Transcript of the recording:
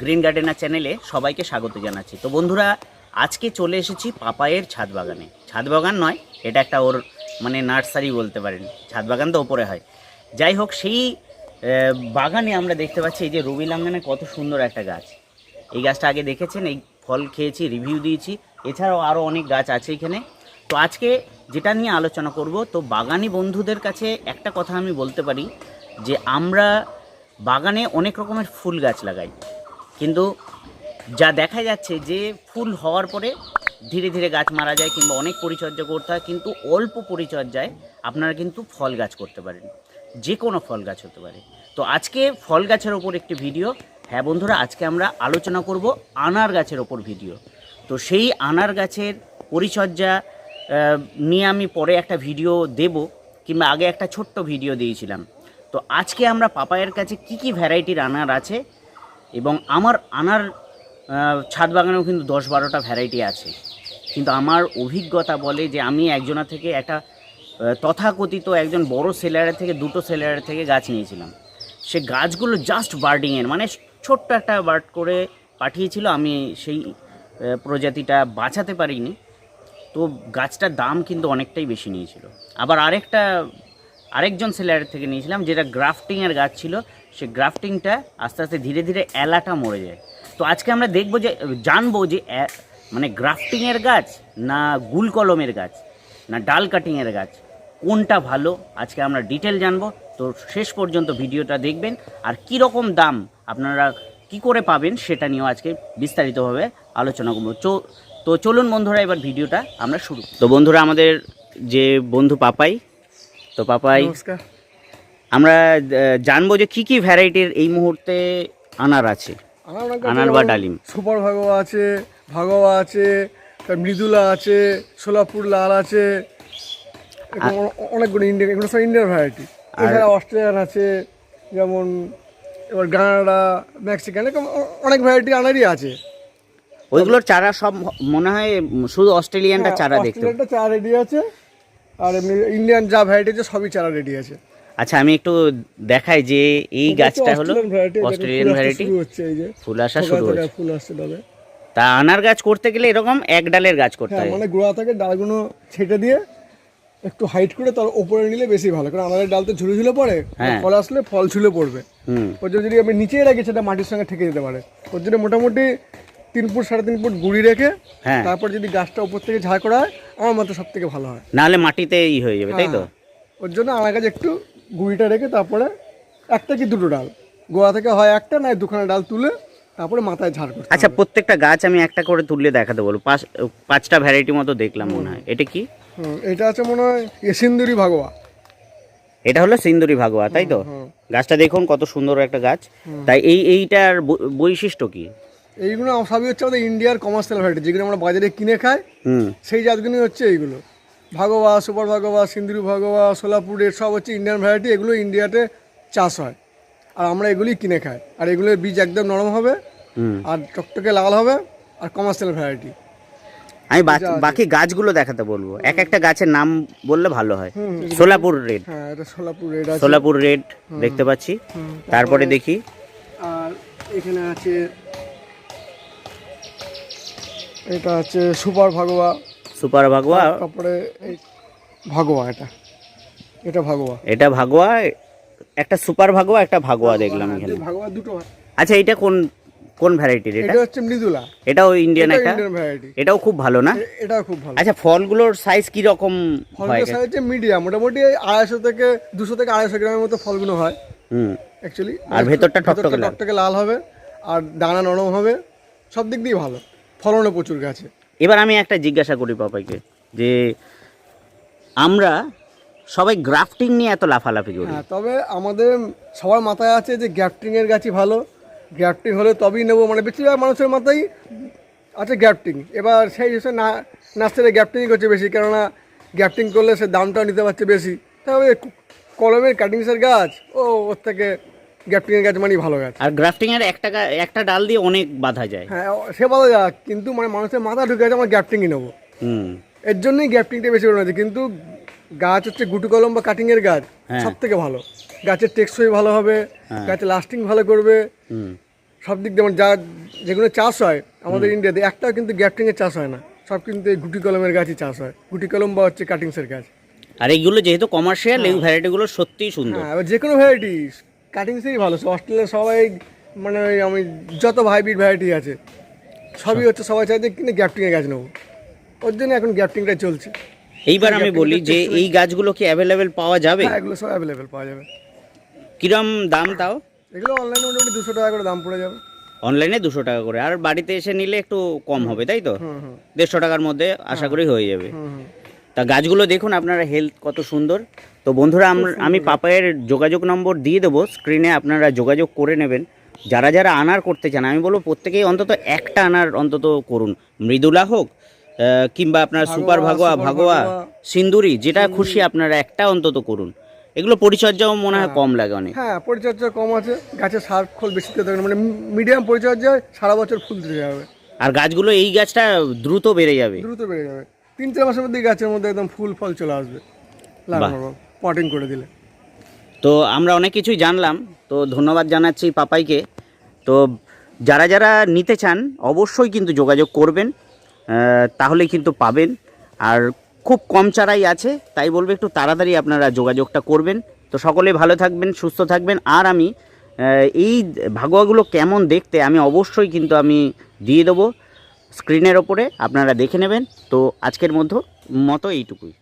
Green gardener চ্যানেলে সবাইকে স্বাগত জানাচ্ছি। তো বন্ধুরা, আজকে চলে এসেছি পাপায়ের ছাদ বাগানে। ছাদ বাগান নয়, এটা একটা ওর মানে নার্সারি বলতে পারেন। ছাদ বাগান তো ওপরে হয়। যাই হোক, সেই বাগানে আমরা দেখতে পাচ্ছি এই যে রবি লাঙ্গানে কত সুন্দর একটা গাছ। এই গাছটা আগে দেখেছেন, এই ফল খেয়েছি রিভিউ দিয়েছি। এছাড়াও আরও অনেক গাছ আছে এখানে। তো আজকে যেটা নিয়ে আলোচনা করব, তো বাগানি বন্ধুদের কাছে একটা কথা আমি বলতে পারি, যে আমরা বাগানে অনেক রকমের ফুল গাছ লাগাই। কিন্তু যা দেখা যাচ্ছে যে ফুল হওয়ার পরে ধীরে ধীরে গাছ মারা যায় কিংবা অনেক পরিচর্যা করতে হয়, কিন্তু অল্প পরিচর্যায় আপনারা কিন্তু ফল গাছ করতে পারেন। যে কোনো ফল গাছ হতে পারে। তো আজকে ফল গাছের ওপর একটি ভিডিও। হ্যাঁ বন্ধুরা, আজকে আমরা আলোচনা করব আনার গাছের ওপর ভিডিও। তো সেই আনার গাছের পরিচর্যা নিয়ে আমি পরে একটা ভিডিও দেব কিংবা আগে একটা ছোট্ট ভিডিও দিয়েছিলাম। তো আজকে আমরা পাপায়ের কাছে কি কি ভ্যারাইটির আনার আছে এবং আমার আনার ছাদ বাগানেও কিন্তু দশ বারোটা ভ্যারাইটি আছে। কিন্তু আমার অভিজ্ঞতা বলে যে আমি একজনা থেকে একটা তথাকথিত একজন বড় সেলারের থেকে দুটো সেলারের থেকে গাছ নিয়েছিলাম। সে গাছগুলো জাস্ট বার্ডিংয়ের মানে ছোট্ট একটা বার্ড করে পাঠিয়েছিল, আমি সেই প্রজাতিটা বাঁচাতে পারিনি। তো গাছটার দাম কিন্তু অনেকটাই বেশি নিয়েছিল। আবার আরেকটা আরেকজন সেলারের থেকে নিয়েছিলাম, যেটা গ্রাফটিংয়ের গাছ ছিল সে গ্রাফটিংটা আস্তে আস্তে ধীরে ধীরে এলাটা মরে যায়। তো আজকে আমরা দেখব যে, জানব যে মানে গ্রাফটিংয়ের গাছ না গুল কলমের গাছ, না ডাল কাটিংয়ের গাছ, কোনটা ভালো? আজকে আমরা ডিটেল জানব। তো শেষ পর্যন্ত ভিডিওটা দেখবেন। আর কী রকম দাম আপনারা কি করে পাবেন সেটা নিয়েও আজকে বিস্তারিতভাবে আলোচনা করব। তো চলুন বন্ধুরা, এবার ভিডিওটা আমরা শুরু তো বন্ধুরা, আমাদের যে বন্ধু পাপাই তো পাপাই আমরা জানব যে কি কি ভ্যারাইটির এই মুহূর্তে আনার আছে? আনার বা ডালিম। সুপার ভাগবা আছে ভাগবা আছে মৃদুলা আছে সোলাপুর লাল আছে অনেকগুলো ইন্ডিয়ান এগুলো সব ইন্ডিয়ান ভ্যারাইটি এছাড়া অস্ট্রেলিয়ান আছে যেমন এবার গানাডা মেক্সিকান এরকম অনেক ভ্যারাইটি আনারই আছে। ওইগুলোর চারা সব মনে হয় শুধু অস্ট্রেলিয়ানটা হ্যাঁ, চারা দেখতে অস্ট্রেলিয়ানটা চারা রেডি আছে। আর এমনি ইন্ডিয়ান যা ভ্যারাইটি আছে সবই চারা রেডি আছে। আচ্ছা আমি একটু দেখাই যে এই গাছটা হলো অস্ট্রেলিয়ান ভ্যারাইটি ফুল আসা শুরু হচ্ছে ফুল আসছে তবে। তা আনার গাছ করতে গেলে এরকম এক ডালের গাছ করতে হ্যাঁ হয়। মানে গোড়া থেকে ডালগুলো ছেটে দিয়ে একটু হাইট করে তার উপরে নিলে বেশি ভালো কারণ আমাদের ডাল তো ঝুলে ঝুলে পড়ে হ্যাঁ। ফল আসলে ফল ঝুলে পড়বে। ওর জন্য যদি আমি নিচেই রাখি সেটা মাটির সঙ্গে ঠেকে যেতে পারে। ওর জন্য মোটামুটি তিন ফুট সাড়ে তিন ফুট গুড়ি রেখে হ্যাঁ। তারপর যদি গাছটা উপর থেকে ঝাড় করা হয় আমার মতো সব থেকে ভালো হয়। নাহলে মাটিতে ই হয়ে যাবে তাই তো? হ্যাঁ। ওর জন্য আমার কাছে একটু গুড়িটা রেখে তারপরে একটা কি দুটো ডাল। গোয়া থেকে হয় একটা নয় দুখানা ডাল তুলে তারপরে মাথায় ঝাড় করতে আচ্ছা প্রত্যেকটা গাছ আমি একটা করে তুললে দেখাতে বলব। পাঁচ পাঁচটা ভ্যারাইটি মতো দেখলাম মনে হয়। এটা কি? এটা আছে মনে হয় এ সিন্দুরি ভাগোয়া। এটা হলো সিন্দুরি ভাগোয়া তাই তো? গাছটা দেখুন কত সুন্দর একটা গাছ। তাই এই এইটার বৈশিষ্ট্য কি? এইগুলো সবই হচ্ছে আমাদের ইন্ডিয়ার কমার্শিয়াল ভ্যারাইটি যেগুলো আমরা বাজারে কিনে খাই হুম। সেই জাতগুলোই হচ্ছে এইগুলো। ভাগবা সুপার ভাগবা সিন্দুরি ভাগবা সোলাপুর সব হচ্ছে ইন্ডিয়ান ভ্যারাইটি এগুলো ইন্ডিয়াতে চাষ হয়। আর আমরা এগুলোই কিনে খাই। আর এগুলোর বীজ একদম নরম হবে হুম। আর টকটকে লাল হবে আর কমার্শিয়াল ভ্যারাইটি আমি বাকি গাছগুলো দেখাতে বলব। এক একটা গাছের নাম বললে ভালো হয়। সোলাপুর রেড। হ্যাঁ এটা সোলাপুর রেড সোলাপুর রেড দেখতে পাচ্ছি। তারপরে দেখি। আর এখানে আছে এটা আছে সুপার ভাগবা সুপার ভাগোয়া? তারপরে এই ভাগোয়া এটা। এটা ভাগোয়া। এটা ভাগোয়া? একটা সুপার ভাগোয়া একটা ভাগোয়া দেখলাম এখানে। ভাগোয়া দুটো আচ্ছা এটা কোন কোন ভ্যারাইটির এটা? এটা হচ্ছে মৃদুলা। এটাও ইন্ডিয়ান একটা? ইন্ডিয়ান ভ্যারাইটি এটাও খুব ভালো না? এটাও খুব ভালো। আচ্ছা ফলগুলোর সাইজ কি রকম হয় ফলগুলো সাইজ হচ্ছে মিডিয়াম মোটামুটি এই আড়াইশো থেকে দুশো থেকে আড়াইশো গ্রামের মতো ফলগুলো হয়। হুম। অ্যাকচুয়ালি আর ভেতরটা। টকটকে লাল। হবে আর দানা নরম হবে সব দিক দিয়ে ভালো। ফলনও প্রচুর গাছে। এবার আমি একটা জিজ্ঞাসা করি পাপাইকে যে আমরা সবাই গ্রাফটিং নিয়ে এত লাফালাফি করি। হ্যাঁ তবে আমাদের সবার মাথায় আছে যে গ্যাপটিং এর গাছই ভালো। গ্যাপটিং হলে তবেই নেব মানে বেশিরভাগ মানুষের মাথায় আছে গ্যাপটিং এবার সেই হিসেবে না নার্সারি গ্যাপটিংই করছে বেশি কেননা গ্যাপটিং করলে সে দামটাও নিতে পারছে বেশি। তবে কলমের কাটিংসের গাছ ও ওর থেকে গ্যাপটিংয়ের গাছ মানেই ভালো গাছ আর গ্রাফটিং এর একটা একটা ডাল দিয়ে অনেক বাধা যায়। হ্যাঁ সে বলা যাক কিন্তু মানে মানুষের মাথা ঢুকে আছে আমরা গ্যাপটিংই নেব। হুম। এর জন্যই গ্যাপটিংটা বেশি করে কিন্তু গাছ হচ্ছে গুটু কলম বা কাটিংয়ের গাছ হ্যাঁ। সব থেকে ভালো। গাছের টেকসই ভালো হবে গাছের লাস্টিং ভালো করবে। সব দিক দিয়ে মানে যা যেগুলো চাষ হয় আমাদের ইন্ডিয়াতে একটাও কিন্তু গ্যাপটিংয়ের চাষ হয় না। সব কিন্তু এই গুটি কলমের গাছই চাষ হয়। গুটি কলম বা হচ্ছে কাটিংসের গাছ। আর এইগুলো যেহেতু কমার্শিয়াল এই ভ্যারাইটিগুলো সত্যিই সুন্দর। হ্যাঁ যে কোনো ভ্যারাইটি কাটিংসেই ভালো অস্ট্রেলিয়া সবাই মানে ওই আমি যত হাইব্রিড ভ্যারাইটি আছে সবই হচ্ছে সবাই চাই যে কিনে গ্যাপটিংয়ের গাছ নেব। ওর জন্য এখন গ্যাপটিংটাই চলছে। এইবার আমি বলি যে এই গাছগুলো কি অ্যাভেলেবেল পাওয়া যাবে? হ্যাঁ এগুলো সব অ্যাভেলেবেল পাওয়া যাবে। কিরম দাম তাও? এগুলো অনলাইনে মোটামুটি দুশো টাকা করে দাম পড়ে যাবে। অনলাইনে দুশো টাকা করে। আর বাড়িতে এসে নিলে একটু কম হবে তাই তো? দেড়শো টাকার মধ্যে আশা করি হয়ে যাবে। তা গাছগুলো দেখুন আপনারা হেলথ কত সুন্দর। তো বন্ধুরা আমি পাপায়ের যোগাযোগ নম্বর দিয়ে দেবো। স্ক্রিনে আপনারা যোগাযোগ করে নেবেন। যারা যারা আনার করতে চান আমি বলব প্রত্যেকেই অন্তত একটা আনার অন্তত করুন। মৃদুলা হোক কিংবা আপনার সুপার ভাগোয়া ভাগোয়া সিন্দুরি যেটা খুশি আপনারা একটা অন্তত করুন। এগুলো পরিচর্যাও মনে হয় কম লাগে অনেক। হ্যাঁ পরিচর্যা কম আছে। গাছের সার খোল বেশি দিতে হবে মানে মিডিয়াম পরিচর্যায় সারা বছর ফুল দিতে যাবে আর গাছগুলো এই গাছটা দ্রুত বেড়ে যাবে। দ্রুত বেড়ে যাবে। তিন চার মাসের মধ্যে গাছের মধ্যে একদম ফুল ফল চলে আসবে। লাগানো পটিং করে দিলে। তো আমরা অনেক কিছুই জানলাম তো ধন্যবাদ জানাচ্ছি পাপাইকে। তো যারা যারা নিতে চান অবশ্যই কিন্তু যোগাযোগ করবেন আহ, তাহলেই কিন্তু পাবেন। আর খুব কম চারাই আছে তাই বলব একটু তাড়াতাড়ি আপনারা যোগাযোগটা করবেন। তো সকলে ভালো থাকবেন সুস্থ থাকবেন। আর আমি এই ভাগোয়াগুলো কেমন দেখতে আমি অবশ্যই কিন্তু আমি দিয়ে দেবো। স্ক্রিনের ওপরে আপনারা দেখে নেবেন। তো আজকের মধ্য মতো এইটুকুই।